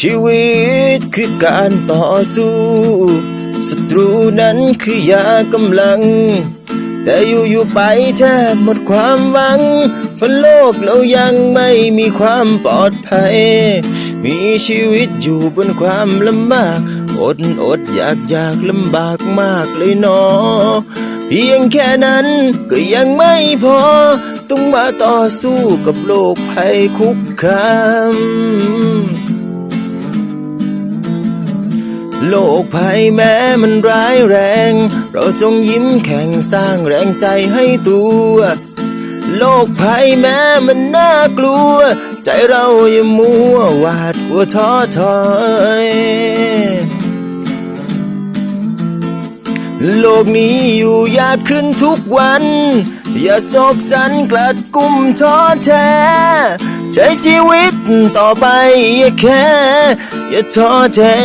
ชีวิตคือการต่อสู้ ศัตรูนั้นคือยากำลัง แต่อยู่อยู่ๆไปแทบหมดความหวังเพราะโลกเรายังไม่มีความปลอดภัย มีชีวิตอยู่บนความลำบาก อดอดอยากอยากลำบากมากเลยเนอเพียงแค่นั้นก็ยังไม่พอ ต้องมาต่อสู้กับโลกภัยคุกคาม โลกภัยแม้มันร้ายแรง เราจงยิ้มแข่งสร้างแรงใจให้ตัว โลกภัยแม้มันน่ากลัว ใจเราอย่ามัวหวาดกลัวท้อถอยโลกนี้อยู่ยากขึ้นทุกวัน อย่าโศกสันกลัดกุมท้อแท้ ใช้ชีวิตต่อไป อย่าแค่อย่าท้อแท้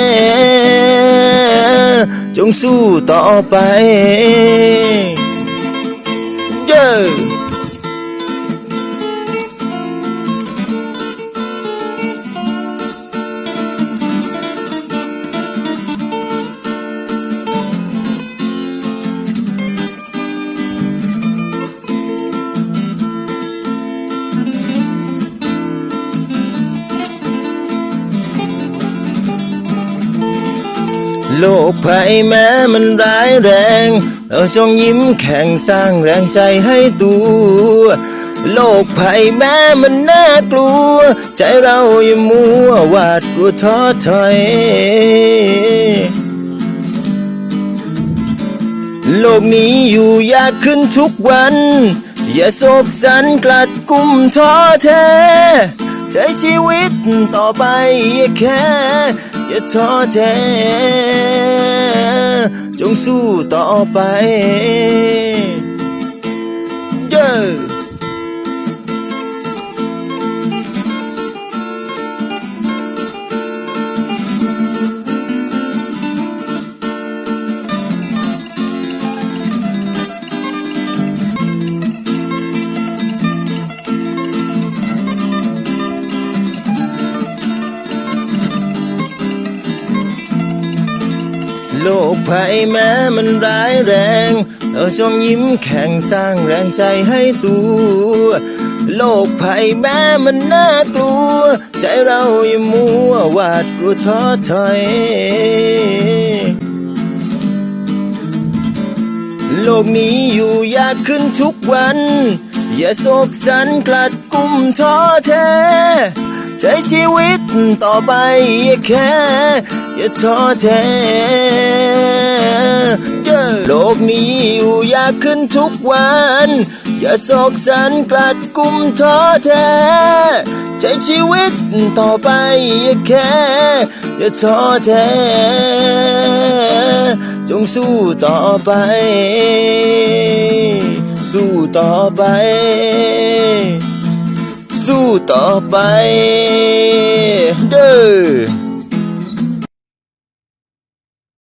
จงสู้ต่อไป เย้ โลกภัยแม้มันร้ายแรง เราจงยิ้มแข่งสร้างแรงใจให้ตัว โลกภัยแม้มันน่ากลัว ใจเราอย่ามัวหวาดกลัวท้อถอยโลกนี้อยู่ยากขึ้นทุกวัน อย่าโศกสันกลัดกุมท้อแท้ ใช้ชีวิตต่อไปอย่าแค่ อย่าท้อแท้ จงสู้ต่อไป โลกภัยแม้มันร้ายแรง เราจงยิ้มแข่งสร้างแรงใจให้ตัว โลกภัยแม้มันน่ากลัว ใจเราอย่ามัวหวาดกลัวท้อถอยโลกนี้อยู่ยากขึ้นทุกวัน อย่าโศกสันกลัดกุมท้อแท้ ใช้ชีวิตต่อไป อย่าแค่อย่าท้อแท้เย้โลกนี้อยู่ยากขึ้นทุกวัน อย่าโศกสันกลัดกุมท้อแท้ ใช้ชีวิตต่อไป อย่าแค่อย่าท้อแท้ จงสู้ต่อไป สู้ต่อไป สู้ต่อไป เด้อ